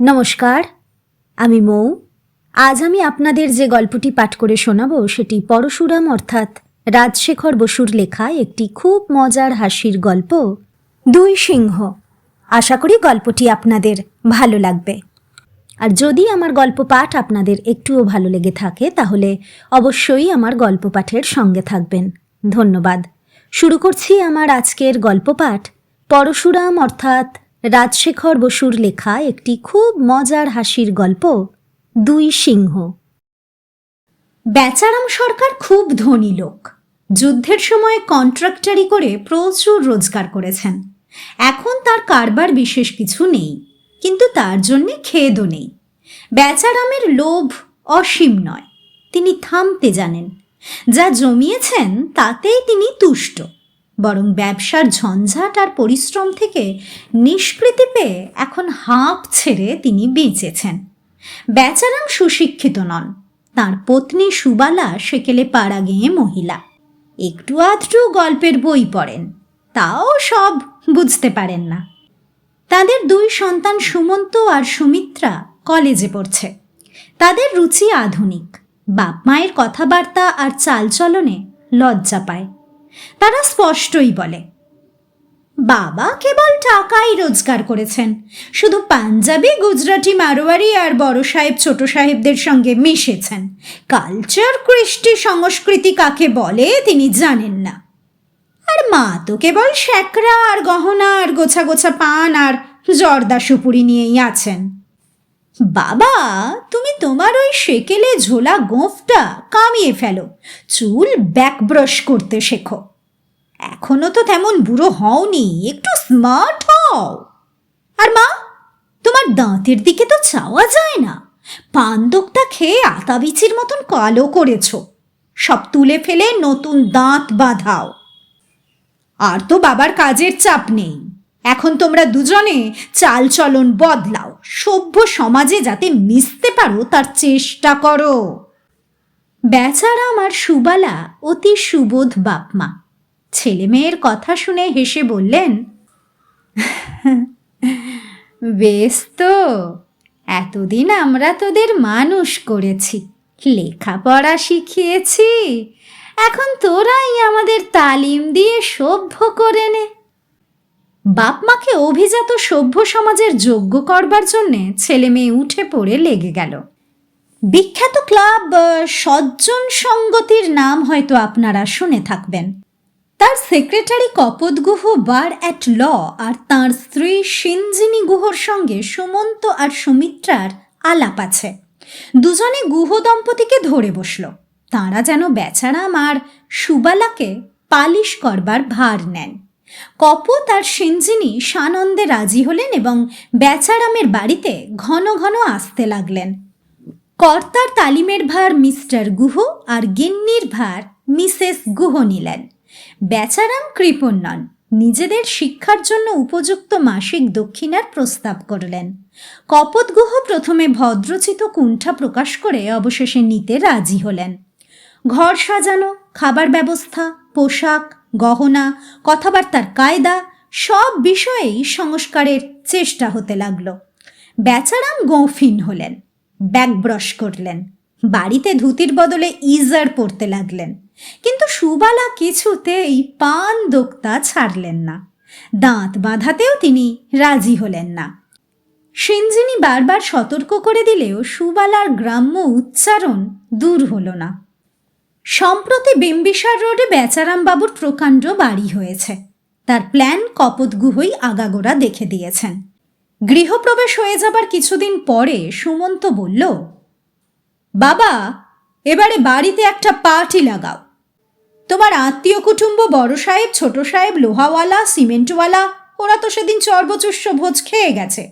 নমস্কার, আমি মৌ। আজ আমি আপনাদের যে গল্পটি পাঠ করে শোনাব সেটি পরশুরাম অর্থাৎ রাজশেখর বসুর লেখা একটি খুব মজার হাসির গল্প, দুই সিংহ। আশা করি গল্পটি আপনাদের ভালো লাগবে। আর যদি আমার গল্প পাঠ আপনাদের একটুও ভালো লেগে থাকে, তাহলে অবশ্যই আমার গল্প পাঠের সঙ্গে থাকবেন। ধন্যবাদ। শুরু করছি আমার আজকের গল্প পাঠ, পরশুরাম অর্থাৎ রাজশেখর বসুর লেখা একটি খুব মজার হাসির গল্প, দুই সিংহ। বেচারাম সরকার খুব ধনী লোক। যুদ্ধের সময় কন্ট্রাক্টারি করে প্রচুর রোজগার করেছেন। এখন তার কারবার বিশেষ কিছু নেই, কিন্তু তার জন্যে খেদও নেই। বেচারামের লোভ অসীম নয়, তিনি থামতে জানেন। যা জমিয়েছেন তাতেই তিনি তুষ্ট। বরং ব্যবসার ঝঞ্ঝাট আর পরিশ্রম থেকে নিষ্কৃতি পেয়ে এখন হাঁপ ছেড়ে তিনি বেঁচেছেন। বেচারাম সুশিক্ষিত নন। তার পত্নী সুবালা সেকেলে পাড়া গেয়ে মহিলা। একটু আধটু গল্পের বই পড়েন। তাও সব বুঝতে পারেন না। তাদের দুই সন্তান সুমন্ত আর সুমিত্রা কলেজে পড়ছে। তাদের রুচি আধুনিক। বাপ মায়ের কথাবার্তা আর চালচলনে লজ্জা পায়। তারা স্পষ্টই বলে, বাবা কেবল টাকাই রোজগার করেছেন। শুধু পাঞ্জাবি, গুজরাটি, মারোয়ারি আর বড় সাহেব, ছোট সাহেবদের সঙ্গে মিশেছেন। কালচার, কৃষ্টি, সংস্কৃতি কাকে বলে তিনি জানেন না। আর মা তো কেবল শ্যাকরা আর গহনা আর গোছা গোছা পান আর জর্দা সুপুরি নিয়েই আছেন। বাবা, তুমি তোমার ওই সেকেলে ঝোলা গোঁফটা কামিয়ে ফেলো। চুল ব্যাকব্রাশ করতে শেখো। এখনও তো তেমন বুড়ো হওনি, একটু স্মার্ট হও। আর মা, তোমার দাঁতের দিকে তো চাওয়া যায় না। পান্দকটা খেয়ে আতাবিচির মতন কালো করেছ। সব তুলে ফেলে নতুন দাঁত বাঁধাও। আর তো বাবার কাজের চাপ নেই। এখন তোমরা দুজনে চালচলন বদলাও। সভ্য সমাজে যাতে মিশতে পারো, তার চেষ্টা করো। বেচারা আমার সুবালা, অতি সুবোধ বাপমা ছেলে মেয়ের কথা শুনে হেসে বললেন, বেশ তো, এতদিন আমরা তোদের মানুষ করেছি, লেখাপড়া শিখিয়েছি, এখন তোরাই আমাদের তালিম দিয়ে সভ্য করে নে। বাপ মাকে অভিজাত সভ্য সমাজের যোগ্য করবার জন্যে ছেলে মেয়ে উঠে পড়ে লেগে গেল। বিখ্যাত ক্লাব সজ্জন সঙ্গতির নাম হয়তো আপনারা শুনে থাকবেন। তার secretary Kapot Guha bar at law আর তার স্ত্রী সিঞ্জিনী গুহর সঙ্গে সুমন্ত আর সুমিত্রার আলাপ আছে। দুজনে গুহ দম্পতিকে ধরে বসল। তাঁরা যেন বেচারাম আর সুবালাকে পালিশ করবার ভার নেন। কপত আর সিঞ্জিনী সানন্দে রাজি হলেন এবং বেচারামের বাড়িতে ঘন ঘন আসতে লাগলেন। কর্তার তালিমের ভার মিস্টার গুহ আর গিন্নির ভার মিসেস গুহ নিলেন। বেচারাম কৃপণ নন। নিজেদের শিক্ষার জন্য উপযুক্ত মাসিক দক্ষিণার প্রস্তাব করলেন। কপত গুহ প্রথমে ভদ্রচিত কুণ্ঠা প্রকাশ করে অবশেষে নিতে রাজি হলেন। ঘর সাজানো, খাবার ব্যবস্থা, পোশাক, গহনা, কথাবার্তার কায়দা সব বিষয়েই সংস্কারের চেষ্টা হতে লাগল। বেচারাম গৌফিন হলেন, ব্যাগ ব্রাশ করলেন, বাড়িতে ধুতির বদলে ইজার পরতে লাগলেন। কিন্তু সুবালা কিছুতেই পান দোক্তা ছাড়লেন না। দাঁত বাঁধাতেও তিনি রাজি হলেন না। সিঞ্জিনী বারবার সতর্ক করে দিলেও সুবালার গ্রাম্য উচ্চারণ দূর হলো না। সম্প্রতি বিম্বিসার রোডে বেচারাম বাবুর প্রকাণ্ড বাড়ি হয়েছে। তার প্ল্যান কপতগুহই আগাগোড়া দেখে দিয়েছেন। গৃহপ্রবেশ হয়ে যাবার কিছুদিন পরে সুমন্ত বলল, বাবা, এবারে বাড়িতে একটা পার্টি লাগাও। তোমার আত্মীয় কুটুম্ব, বড় সাহেব, ছোট সাহেব, লোহাওয়ালা, সিমেন্টওয়ালা, ওরা তো সেদিন চর্বচুষ্য ভোজ খেয়ে গেছে।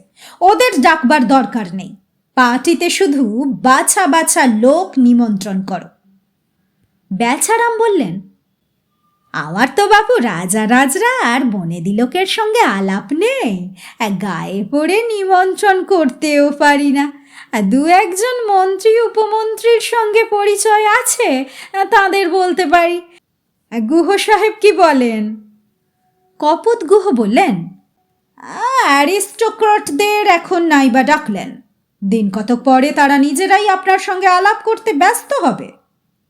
ওদের ডাকবার দরকার নেই। পার্টিতে শুধু বাছা বাছা লোক নিমন্ত্রণ করো। বেচারাম বললেন, আমার তো বাপু রাজা রাজরা, আর বনেদি লোকের সঙ্গে আলাপ নেই। গায়ে পড়ে নিমন্ত্রণ করতেও পারি না। দু একজন মন্ত্রী, উপমন্ত্রীর সঙ্গে পরিচয় আছে, তাদের বলতে পারি। গুহ সাহেব কি বলেন? কপত গুহ বললেন অ্যারিস্টোক্রটদের এখন নাইবা ডাকলেন। দিন কতক পরে তারা নিজেরাই আপনার সঙ্গে আলাপ করতে ব্যস্ত হবে।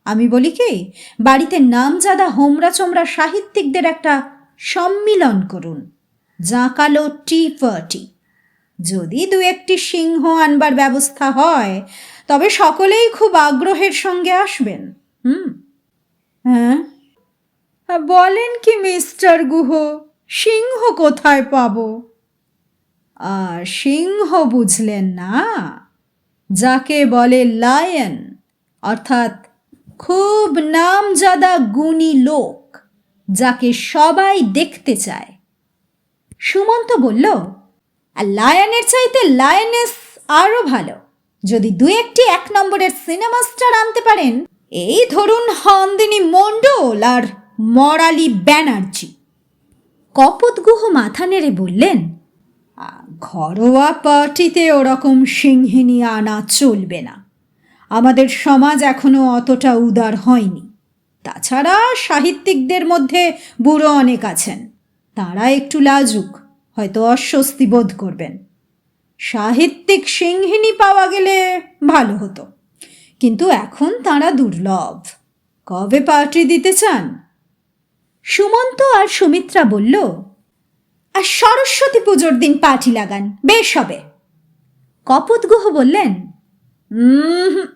আমি বলি কি বাড়িতে নামজাদা হোমরা চোমরা সাহিত্যিকদের একটা সম্মিলন করুন জাঁকালো টি পার্টি যদি দু একটি সিংহ আনবার ব্যবস্থা হয় তবে সকলেই খুব আগ্রহের সঙ্গে আসবেন হুম? হ্যাঁ? বলেন কি, মিস্টার গুহ, সিংহ কোথায় পাব? সিংহ বুঝলেন না। যাকে বলে লায়ন, অর্থাৎ খুব নামজাদা গুণী লোক, যাকে সবাই দেখতে চায়। সুমন্ত বলল, আর লায়নের চাইতে লায়নেস আরও ভালো। যদি দু একটি এক নম্বরের সিনেমা স্টার আনতে পারেন, এই ধরুন হন্দিনী মণ্ডল আর মরালি ব্যানার্জি। কপতগুহ মাথা নেড়ে বললেন ঘরোয়া পার্টিতে ওরকম সিংহিনী আনা চলবে না। আমাদের সমাজ এখনও অতটা উদার হয়নি। তাছাড়া সাহিত্যিকদের মধ্যে বুড়ো অনেক আছেন। তারা একটু লাজুক, হয়তো অস্বস্তি বোধ করবেন। সাহিত্যিক সিংহিনী পাওয়া গেলে ভালো হতো। কিন্তু এখন তারা দুর্লভ। কবে পার্টি দিতে চান? সুমন্ত আর সুমিত্রা বলল আর সরস্বতী পুজোর দিন পার্টি লাগান বেশ হবে। কপতগুহ বললেন "উম হুম,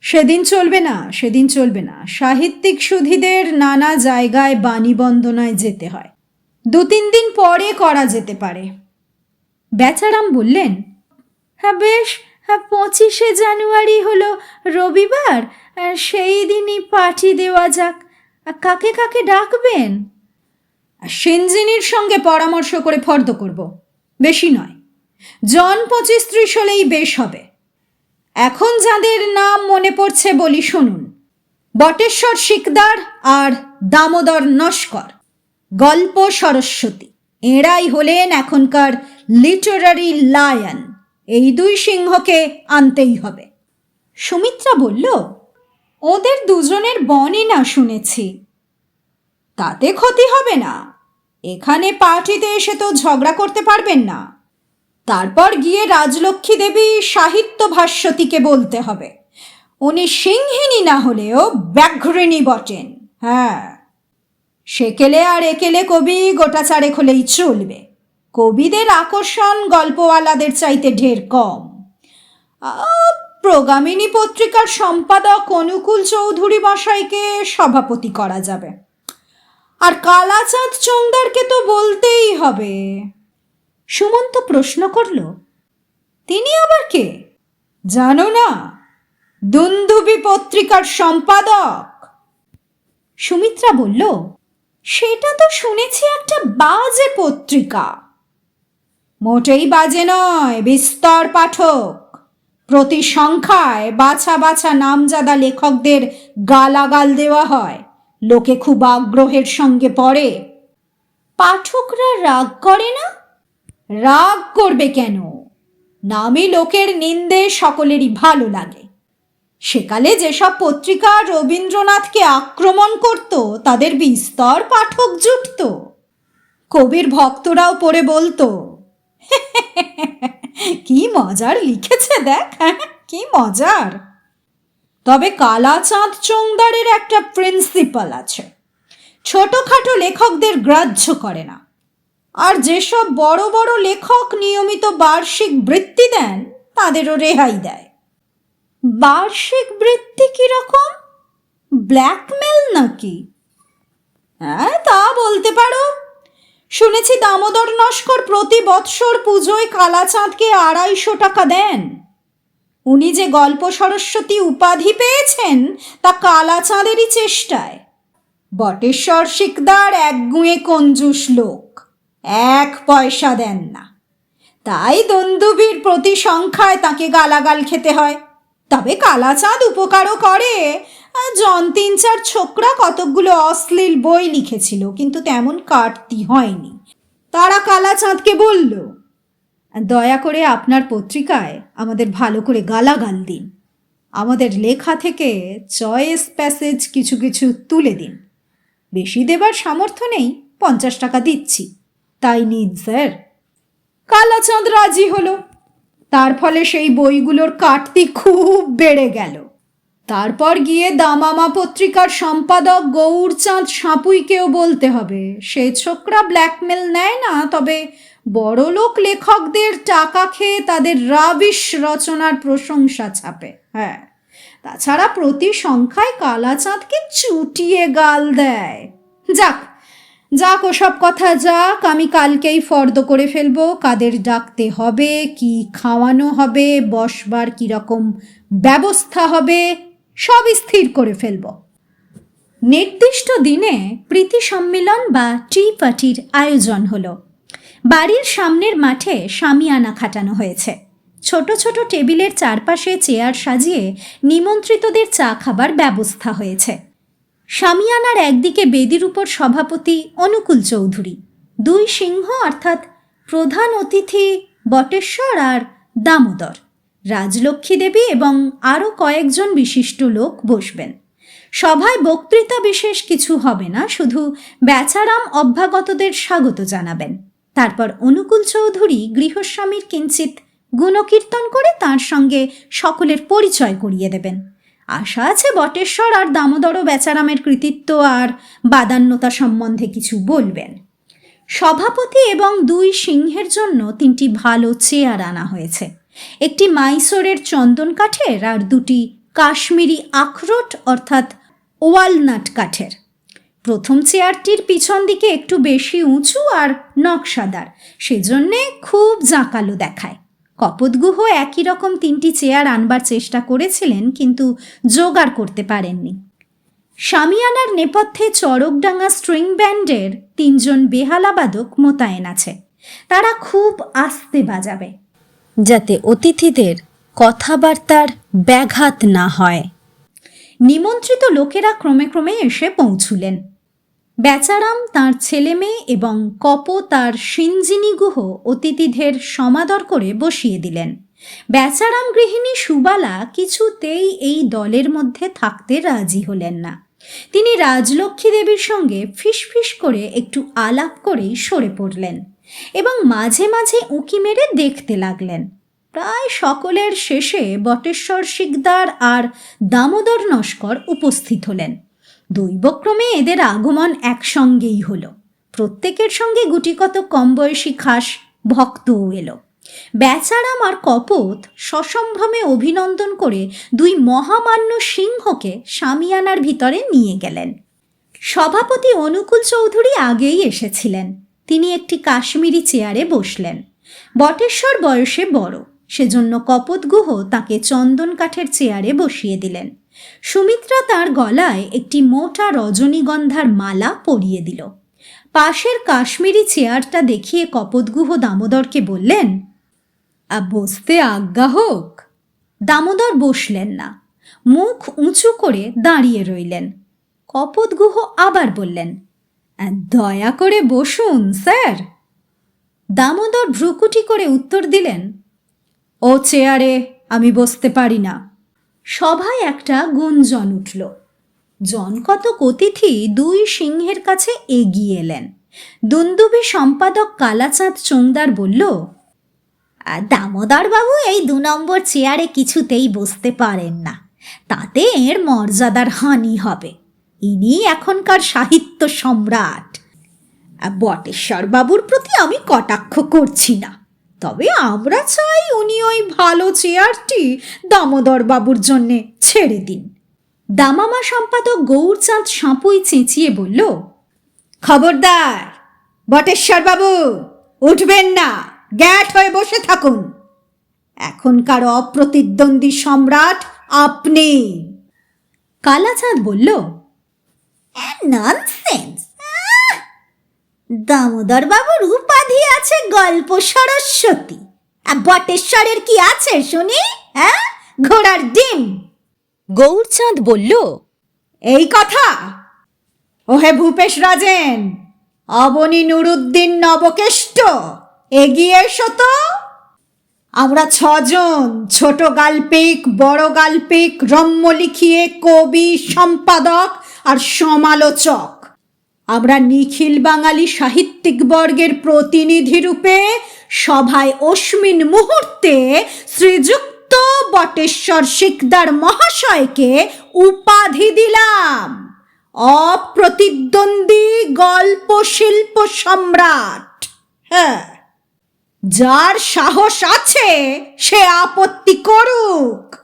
সেদিন চলবে না সেদিন চলবে না। সাহিত্যিক সুধীদের নানা জায়গায় বাণী বন্দনায় যেতে হয়। দু তিন দিন পরে করা যেতে পারে। বেচারাম বললেন হ্যাঁ বেশ হ্যাঁ পঁচিশে জানুয়ারি হলো রবিবার সেই দিনই পার্টি দেওয়া যাক। কাকে কাকে ডাকবেন? সেনজিনির সঙ্গে পরামর্শ করে ফর্দ করব। বেশি নয়। জন পঁচিশ ত্রিশ হলেই বেশ হবে। এখন যাদের নাম মনে পড়ছে বলি শুনুন। বটেশ্বর শিকদার আর দামোদর নস্কর। গল্প সরস্বতী। এঁরাই হলেন এখনকার লিটারারি লায়ন। এই দুই সিংহকে আনতেই হবে। সুমিত্রা বলল ওদের দুজনের বনে না শুনেছি। তাতে ক্ষতি হবে না। এখানে পার্টিতে এসে তো ঝগড়া করতে পারবেন না। তারপর গিয়ে রাজলক্ষ্মী দেবী সাহিত্য ভাস্বতীকে বলতে হবে। উনি সিংহিনী না হলেও ব্যাঘ্রিণী বটেন। হ্যাঁ। সেকেলে আর একেলে কবি গোটা চারেক হলেই চলবে। কবিদের আকর্ষণ গল্পওয়ালাদের চাইতে ঢের কম। প্রগামিনী পত্রিকার সম্পাদক অনুকূল চৌধুরী মশাইকে সভাপতি করা যাবে। আর কালাচাঁদ চৌদারকে তো বলতেই হবে। সুমন্ত প্রশ্ন করল, তিনি আবার কে? জানো না, দুন্দুবি পত্রিকার সম্পাদক। সুমিত্রা বলল, সেটা তো শুনেছি একটা বাজে পত্রিকা। মোটেই বাজে নয়, বিস্তর পাঠক। প্রতি সংখ্যায় বাছা বাছা নামজাদা লেখকদের গালাগাল দেওয়া হয় লোকে খুব আগ্রহের সঙ্গে পড়ে পাঠকরা রাগ করে না রাগ করবে কেন নামি লোকের নিন্দে সকলেরই ভালো লাগে সেকালে যেসব পত্রিকা রবীন্দ্রনাথকে আক্রমণ করত তাদের বিস্তর পাঠক জুটত কবির ভক্তরাও পড়ে বলতো কি মজার লিখেছে দেখ হ্যাঁ, কি মজার। তবে কালাচাঁদ চৌদারের একটা প্রিন্সিপাল আছে। ছোটখাটো লেখকদের গ্রাহ্য করে না। আর যেসব বড় বড় লেখক নিয়মিত বার্ষিক বৃত্তি দেন তাদেরও রেহাই দেয়। বার্ষিক বৃত্তি কীরকম ব্ল্যাকমেল নাকি? হ্যাঁ তা বলতে পারো। শুনেছি দামোদর নস্কর প্রতি বৎসর পুজোয় কালাচাঁদকে আড়াইশো টাকা দেন। উনি যে গল্প সরস্বতী উপাধি পেয়েছেন, তা কালাচাঁদেরই চেষ্টায়। বটেশ্বর শিকদার একগুঁয়ে কঞ্জুস লোক, এক পয়সা দেন না। তাই দন্দুবির প্রতি সংখ্যায় তাকে গালাগাল খেতে হয়। তবে কালাচাঁদ উপকারও করে জন তিন চার ছোকরা কতকগুলো অশ্লীল বই লিখেছিল, কিন্তু তেমন কাটতি হয়নি। তারা কালাচাঁদকে বলল, দয়া করে আপনার পত্রিকায় আমাদের ভালো করে গালাগাল দিন। আমাদের লেখা থেকে চয়েস প্যাসেজ কিছু কিছু তুলে দিন। বেশি দেবার সামর্থ্য নেই, পঞ্চাশ টাকা দিচ্ছি। তাই নিন, স্যার। কালাচাঁদ রাজি হলো। তার ফলে সেই বইগুলোর কাটতি খুব বেড়ে গেল। তারপর গিয়ে দামামা পত্রিকার সম্পাদক গৌরচাঁদ সাঁপুইকেও বলতে হবে। সে ছোকরা ব্ল্যাকমেল নেয় না, তবে বড়লোক লেখকদের টাকা খেয়ে তাদের রাবিশ রচনার প্রশংসা ছাপে। হ্যাঁ তাছাড়া প্রতি সংখ্যায় কালাচাঁদকে চুটিয়ে গাল দেয়। যাক যাক, ওসব কথা যাক, আমি কালকেই ফর্দ করে ফেলব, কাদের ডাকতে হবে, কি খাওয়ানো হবে, বসবার কীরকম ব্যবস্থা হবে সব স্থির করে ফেলব। নির্দিষ্ট দিনে প্রীতি সম্মেলন বা টি পার্টির আয়োজন হলো। বাড়ির সামনের মাঠে সামিয়ানা খাটানো হয়েছে। ছোট ছোট টেবিলের চারপাশে চেয়ার সাজিয়ে নিমন্ত্রিতদের চা খাবার ব্যবস্থা হয়েছে। সামিয়ানার একদিকে বেদির উপর সভাপতি অনুকূল চৌধুরী, দুই সিংহ অর্থাৎ প্রধান অতিথি বটেশ্বর আর দামোদর। রাজলক্ষ্মী দেবী এবং আরও কয়েকজন বিশিষ্ট লোক বসবেন। সভায় বক্তৃতা বিশেষ কিছু হবে না, শুধু বেচারাম অভ্যাগতদের স্বাগত জানাবেন। তারপর অনুকূল চৌধুরী, গৃহস্বামীর কিঞ্চিত গুণকীর্তন করে তার সঙ্গে সকলের পরিচয় করিয়ে দেবেন। আশা আছে বটেশ্বর আর দামোদর বেচারামের কৃতিত্ব আর বাদান্যতা সম্বন্ধে কিছু বলবেন। সভাপতি এবং দুই সিংহের জন্য তিনটি ভালো চেয়ার আনা হয়েছে। একটি মাইসোরের চন্দন কাঠের আর দুটি কাশ্মীরি আখরোট, অর্থাৎ ওয়ালনাট কাঠের। প্রথম চেয়ারটির পিছন দিকে একটু বেশি উঁচু আর নকশাদার, সেজন্যে খুব জাঁকালো দেখায়। কপতগুহ একই রকম তিনটি চেয়ার আনবার চেষ্টা করেছিলেন, কিন্তু জোগাড় করতে পারেননি। সামিয়ানার নেপথ্যে চরকডাঙ্গা স্ট্রিং ব্যান্ডের তিনজন বেহালাবাদক মোতায়েন আছে। তারা খুব আস্তে বাজাবে। যাতে অতিথিদের কথাবার্তার ব্যাঘাত না হয়। নিমন্ত্রিত লোকেরা ক্রমে ক্রমে এসে পৌঁছুলেন। বেচারাম তার ছেলে মেয়ে এবং কপ তার সিঞ্জিনী গুহ অতিথিদের সমাদর করে বসিয়ে দিলেন। বেচারাম গৃহিণী সুবালা কিছুতেই এই দলের মধ্যে থাকতে রাজি হলেন না। তিনি রাজলক্ষ্মী দেবীর সঙ্গে ফিসফিস করে একটু আলাপ করেই সরে পড়লেন। এবং মাঝে মাঝে উঁকি মেরে দেখতে লাগলেন। প্রায় সকলের শেষে বটেশ্বর শিকদার আর দামোদর নস্কর উপস্থিত হলেন। দৈবক্রমে এদের আগমন একসঙ্গেই হলো। প্রত্যেকের সঙ্গে গুটিকত কম বয়সী খাস ভক্তও এলো। বেচারাম আর কপত সসম্ভ্রমে অভিনন্দন করে দুই মহামান্য সিংহকে সামিয়ানার ভিতরে নিয়ে গেলেন। সভাপতি অনুকূল চৌধুরী আগেই এসেছিলেন। তিনি একটি কাশ্মীরি চেয়ারে বসলেন। বটেশ্বর বয়সে বড় সেজন্য কপতগুহ তাকে চন্দন কাঠের চেয়ারে বসিয়ে দিলেন। সুমিত্রা তার গলায় একটি মোটা রজনীগন্ধার মালা পরিয়ে দিল। পাশের কাশ্মীরি চেয়ারটা দেখিয়ে কপতগুহ দামোদরকে বললেন "আ, বসতে আজ্ঞা হোক। দামোদর বসলেন না। মুখ উঁচু করে দাঁড়িয়ে রইলেন। কপতগুহ আবার বললেন "আ, দয়া করে বসুন, স্যার। দামোদর ভ্রুকুটি করে উত্তর দিলেন, ও চেয়ারে, আমি বসতে পারি না। সভায় একটা গুঞ্জন উঠল। জনকতক অতিথি দুই সিংহের কাছে এগিয়ে এলেন। দুন্দুবি সম্পাদক কালাচাঁদ চোংদার বলল দামোদর বাবু, এই দু নম্বর চেয়ারে কিছুতেই বসতে পারেন না। তাতে এর মর্যাদার হানি হবে। ইনি এখনকার সাহিত্য সম্রাট। বটেশ্বর বাবুর প্রতি আমি কটাক্ষ করছি না। তবে আমরা চাই উনি ওই ভালো চেয়ারটি দামোদর বাবুর জন্যে ছেড়ে দিন। দামামা সম্পাদক গৌরচাঁদ সাঁপুই চেঁচিয়ে বলল, খবরদার, বটেশ্বর বাবু, উঠবেন না, গ্যাট হয়ে বসে থাকুন। এখনকার অপ্রতিদ্বন্দ্বী সম্রাট আপনি কালাচাঁদ বলল ননসেন্স দামোদর বাবুর উপাধি আছে গল্প সরস্বতী। আর বটেশ্বরের কি আছে শুনি? হ্যাঁ? ঘোড়ার ডিম। গৌরচাঁদ বলল এই কথা? ওহে ভূপেশ রাজেন অবনী নুরুদ্দিন নবকেষ্ট এগিয়ে এসো তো। আমরা ছজন ছোট গাল্পিক বড় গাল্পিক রম্য লিখিয়ে কবি সম্পাদক আর সমালোচক। আমরা নিখিল বাঙালি সাহিত্যিক বর্গের প্রতিনিধি রূপে সভায় অস্মিন মুহূর্তে শ্রীযুক্ত বটেশ্বর শিকদার মহাশয়কে উপাধি দিলাম। অপ্রতিদ্বন্দ্বী গল্প শিল্প সম্রাট। হ্যাঁ যার সাহস আছে সে আপত্তি করুক।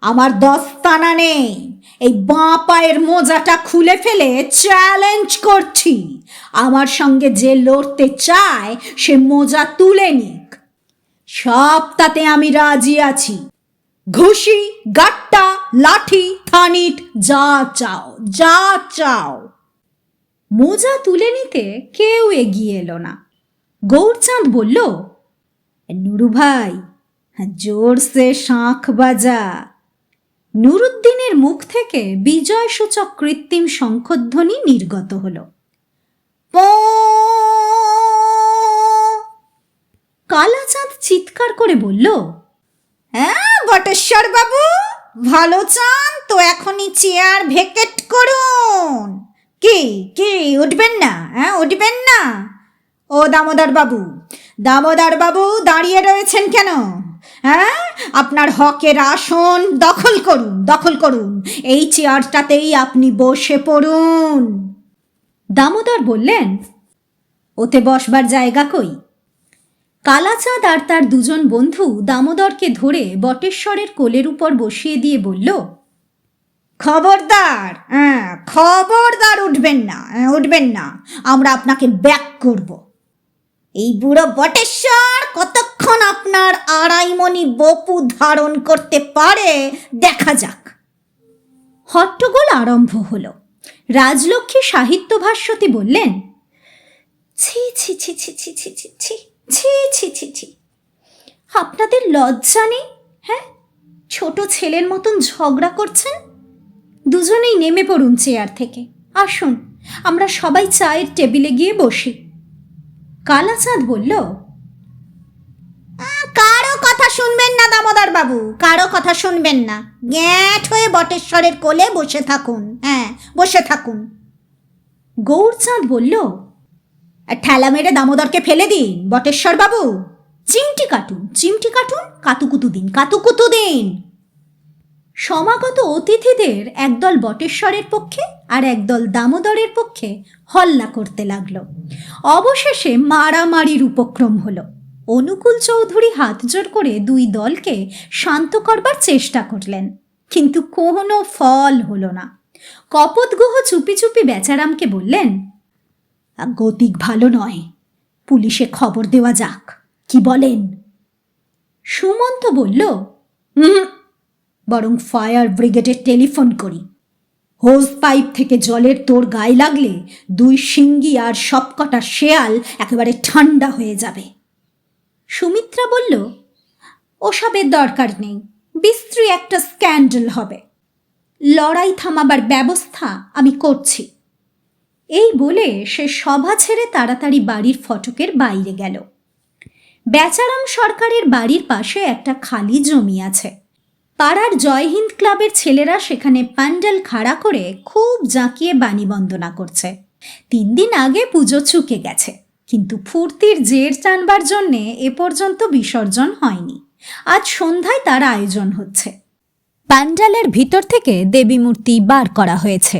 আমার দস্তানা নেই। এই বাঁ পায়ের মোজাটা খুলে ফেলে চ্যালেঞ্জ করছি। আমার সঙ্গে যে লড়তে চায়, সে মোজা তুলে নিক। সব তাতে আমি রাজি আছি। ঘুষি, গাট্টা, লাঠি, থানিট, যা চাও যা চাও। মোজা তুলে নিতে কেউ এগিয়ে এলো না। গৌরচাঁদ বলল, নুরু ভাই, জোরসে শাঁখ বাজা। নুরুদ্দিনের মুখ থেকে বিজয়সূচক কৃত্রিম শঙ্খধ্বনি নির্গত হলো। কালাচাঁদ চিৎকার করে বলল হ্যাঁ বটেশ্বর বাবু, ভালো চান তো এখনই চেয়ার ভেকেট করুন। কি কি, উঠবেন না হ্যাঁ উঠবেন না? ও দামোদর বাবু দামোদর বাবু দাঁড়িয়ে রয়েছেন কেন? হ্যাঁ? আপনার হকের আসন দখল করুন দখল করুন। এই চেয়ারটাতেই আপনি বসে পড়ুন। দামোদর বললেন ওতে বসবার জায়গা কই? কালাচাঁদ আর তার দুজন বন্ধু দামোদরকে ধরে বটেশ্বরের কোলের উপর বসিয়ে দিয়ে বলল খবরদার হ্যাঁ খবরদার উঠবেন না হ্যাঁ, উঠবেন না। আমরা আপনাকে ব্যাক করব। এই বুড়ো বটেশ্বর কতক্ষণ আপনার আড়াইমণি বপু ধারণ করতে পারে দেখা যাক হট্টগোল আরম্ভ হলো রাজলক্ষ্মী সাহিত্য ভাষ্যতি বললেন ছি ছি ছি ছি ছি ছি ছি ছি ছি ছি ছি ছি আপনাদের লজ্জা নেই হ্যাঁ ছোট ছেলের মতন ঝগড়া করছেন দুজনেই নেমে পড়ুন চেয়ার থেকে আসুন আমরা সবাই চায়ের টেবিলে গিয়ে বসি কালাচাঁদ বলল কারও কথা শুনবেন না দামোদর বাবু, কারও কথা শুনবেন না। গ্যাঁট হয়ে বটেশ্বরের কোলে বসে থাকুন হ্যাঁ বসে থাকুন। গৌরচাঁদ বলল, ঠেলা মেরে দামোদরকে ফেলে দিন, বটেশ্বর বাবু। চিমটি কাটুন চিমটি কাটুন, কাতুকুতু দিন কাতুকুতু দিন। সমাগত অতিথিদের একদল বটেশ্বরের পক্ষে আর একদল দামোদরের পক্ষে হল্লা করতে লাগল। অবশেষে মারামারির উপক্রম হলো। অনুকূল চৌধুরী হাত হাতজোর করে দুই দলকে শান্ত করবার চেষ্টা করলেন। কিন্তু কোনো ফল হলো না। কপতগুহ চুপি চুপি বেচারামকে বললেন, গতিক ভালো নয়। পুলিশে খবর দেওয়া যাক, কি বলেন? সুমন্ত বলল বরং ফায়ার ব্রিগেডে টেলিফোন করি। হোজ পাইপ থেকে জলের তোর গায়ে লাগলে দুই শিঙ্গি আর সবকটা শেয়াল একেবারে ঠান্ডা হয়ে যাবে। সুমিত্রা বলল, ওসবের দরকার নেই, বিশ্রী একটা স্ক্যান্ডেল হবে। লড়াই থামাবার ব্যবস্থা আমি করছি। এই বলে সে সভা ছেড়ে তাড়াতাড়ি বাড়ির ফটকের বাইরে গেল। বেচারাম সরকারের বাড়ির পাশে একটা খালি জমি আছে। পাড়ার জয়হিন্দ ক্লাবের ছেলেরা সেখানে প্যান্ডেল খাড়া করে খুব জাঁকিয়ে বাণী বন্দনা করছে। তিন দিন আগে পুজো চুকে গেছে। কিন্তু ফুর্তির জের টানবার জন্যে এ পর্যন্ত বিসর্জন হয়নি। আজ সন্ধ্যায় তার আয়োজন হচ্ছে। প্যান্ডেলের ভিতর থেকে দেবী মূর্তি বার করা হয়েছে।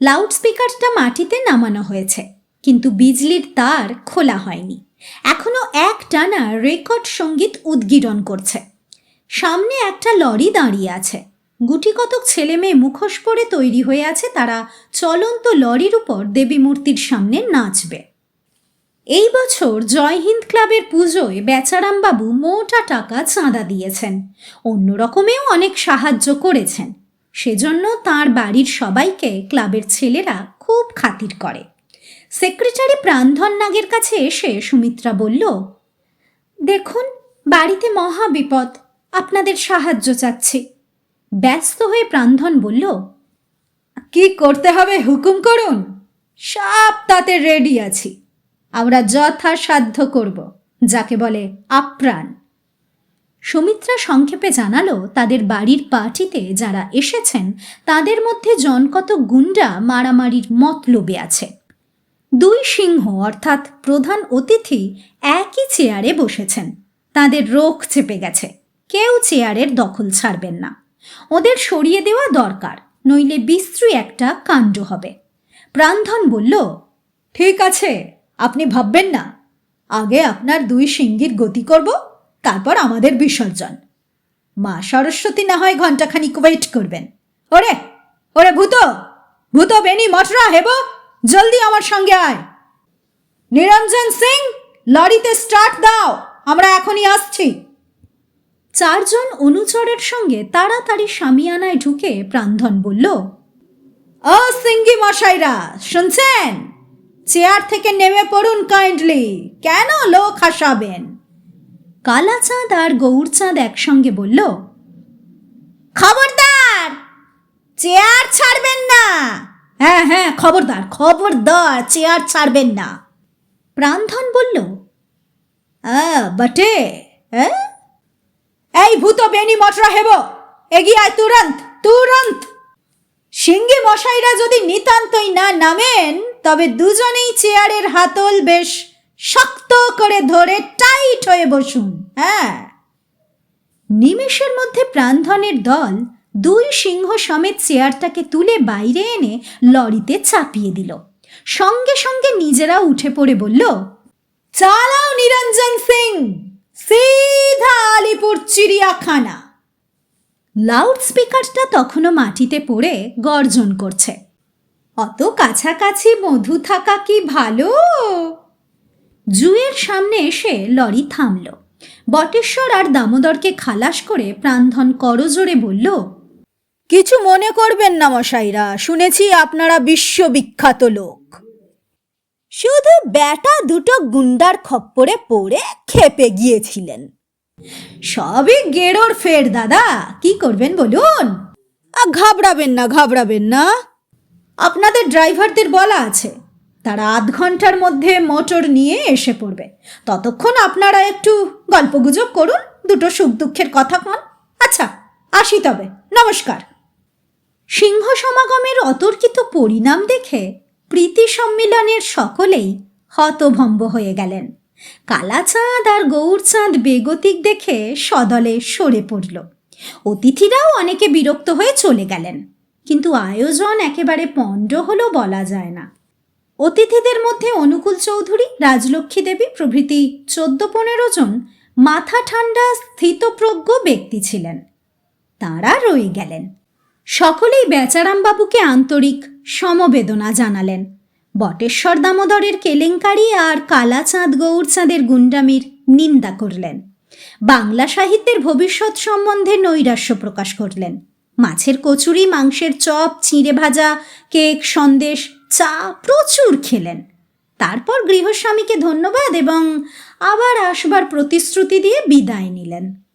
লাউডস্পিকারটা মাটিতে নামানো হয়েছে, কিন্তু বিজলির তার খোলা হয়নি। এখনও এক টানা রেকর্ড সংগীত উদ্গীরণ করছে। সামনে একটা লরি দাঁড়িয়ে আছে। গুটি কতক ছেলে মেয়ে মুখোশ পরে তৈরি হয়ে আছে, তারা চলন্ত লরির উপর দেবী মূর্তির সামনে নাচবে। এই বছর জয়হিন্দ ক্লাবের পুজোয় বেচারামবাবু মোটা টাকা চাঁদা দিয়েছেন। অন্য রকমেও অনেক সাহায্য করেছেন। সেজন্য তার বাড়ির সবাইকে ক্লাবের ছেলেরা খুব খাতির করে। সেক্রেটারি প্রাণধন নাগের কাছে এসে সুমিত্রা বলল, দেখুন, বাড়িতে মহা বিপদ, আপনাদের সাহায্য চাচ্ছি। ব্যস্ত হয়ে প্রাণধন বলল, কি করতে হবে? হুকুম করুন। সব তাতে রেডি আছি। আমরা যথাসাধ্য করব, যাকে বলে আপ্রাণ। সুমিত্রা সংক্ষেপে জানালো, তাদের বাড়ির পার্টিতে যারা এসেছেন, তাদের মধ্যে জনকত গুন্ডা মারামারির মতলবে আছে। দুই সিংহ, অর্থাৎ প্রধান অতিথি, একই চেয়ারে বসেছেন। তাদের রোখ চেপে গেছে। কেউ চেয়ারের দখল ছাড়বেন না। ওদের সরিয়ে দেওয়া দরকার, নইলে বিশ্রী একটা কাণ্ড হবে। প্রাণধন বলল, ঠিক আছে আপনি ভাববেন না। আগে আপনার দুই সিঙ্গির গতি করব, তারপর আমাদের বিসর্জন। মা সরস্বতী না হয় ঘন্টাখানিক ওয়েট করবেন। ওরে ওরে ভূত ভূত বেনি মটরা হেব, জলদি আমার সঙ্গে আয়। নিরঞ্জন সিং, লরিতে স্টার্ট দাও, আমরা এখনই আসছি। চারজন অনুচরের সঙ্গে তাড়াতাড়ি সামিয়ানায় ঢুকে প্রাণধন বলল ও সিঙ্গি মশাইরা, শুনছেন? চেয়ার থেকে নেমে পড়ুন কাইন্ডলি কেন লোক হাসাবেন? কালাচাঁদ আর গৌরচাঁদ একসঙ্গে বলল, খবরদার, চেয়ার ছাড়বেন না। হ্যাঁ হ্যাঁ খবরদার খবরদার, চেয়ার ছাড়বেন না। প্রাণধন বলল বটে এই ভূত বেনি মটরা হেব, এগিয়ে তুরন্ত তুরন্ত। সিঙ্গি মশাইরা যদি নিতান্তই না নামেন, তবে দুজনেই চেয়ারের হাতল বেশ শক্ত করে ধরে টাইট হয়ে বসুন। হ্যাঁ। নিমেষের মধ্যে প্রাণধনের দল দুই সিংহ সমেত চেয়ারটাকে তুলে বাইরে এনে লরিতে চাপিয়ে দিল। সঙ্গে সঙ্গে নিজেরা উঠে পড়ে বলল, চালাও নিরঞ্জন সিং, সিধা আলিপুর চিড়িয়াখানা। লাউড স্পিকারটা তখনও মাটিতে পড়ে গর্জন করছে। অত কাছাকাছি মধু থাকা কি ভালো? জুয়ের সামনে এসে লরি থামল। বটেশ্বর আর দামোদরকে খালাস করে প্রাণধন করজোরে বলল, কিছু মনে করবেন না মশাইরা, শুনেছি আপনারা বিশ্ববিখ্যাত লোক। শুধু ব্যাটা দুটো গুন্ডার খপ্পরে পড়ে খেপে গিয়েছিলেন। সবই গেরোর ফের দাদা। কি করবেন বলুন? ঘাবড়াবেন না ঘাবড়াবেন না। আপনাদের ড্রাইভারদের বলা আছে তারা আধ ঘণ্টার মধ্যে মোটর নিয়ে এসে পড়বে। ততক্ষণ আপনারা একটু গল্পগুজব করুন দুটো সুখ দুঃখের কথা কন। আচ্ছা আসি তবে। নমস্কার। সিংহ সমাগমের অতর্কিত পরিণাম দেখে প্রীতি সম্মিলনের সকলেই হতভম্ব হয়ে গেলেন। কালাচাঁদ আর গৌরচাঁদ বেগতিক দেখে সদলে সরে পড়ল। অতিথিরাও অনেকে বিরক্ত হয়ে চলে গেলেন, কিন্তু আয়োজন একেবারে পণ্ড হলো বলা যায় না। অতিথিদের মধ্যে অনুকূল চৌধুরী, রাজলক্ষ্মী দেবী প্রভৃতি চোদ্দ পনেরো জন মাথা ঠান্ডা স্থিতপ্রজ্ঞ ব্যক্তি ছিলেন। তাঁরা রয়ে গেলেন। সকলেই বেচারামবাবুকে আন্তরিক সমবেদনা জানালেন। বটেশ্বর দামোদরের কেলেঙ্কারি আর কালাচাঁদ গৌরচাঁদের গুন্ডামির নিন্দা করলেন। বাংলা সাহিত্যের ভবিষ্যৎ সম্বন্ধে নৈরাশ্য প্রকাশ করলেন। মাছের কচুরি, মাংসের চপ, চিঁড়ে ভাজা, কেক, সন্দেশ, চা প্রচুর খেলেন। তারপর গৃহস্বামীকে ধন্যবাদ এবং আবার আসবার প্রতিশ্রুতি দিয়ে বিদায় নিলেন।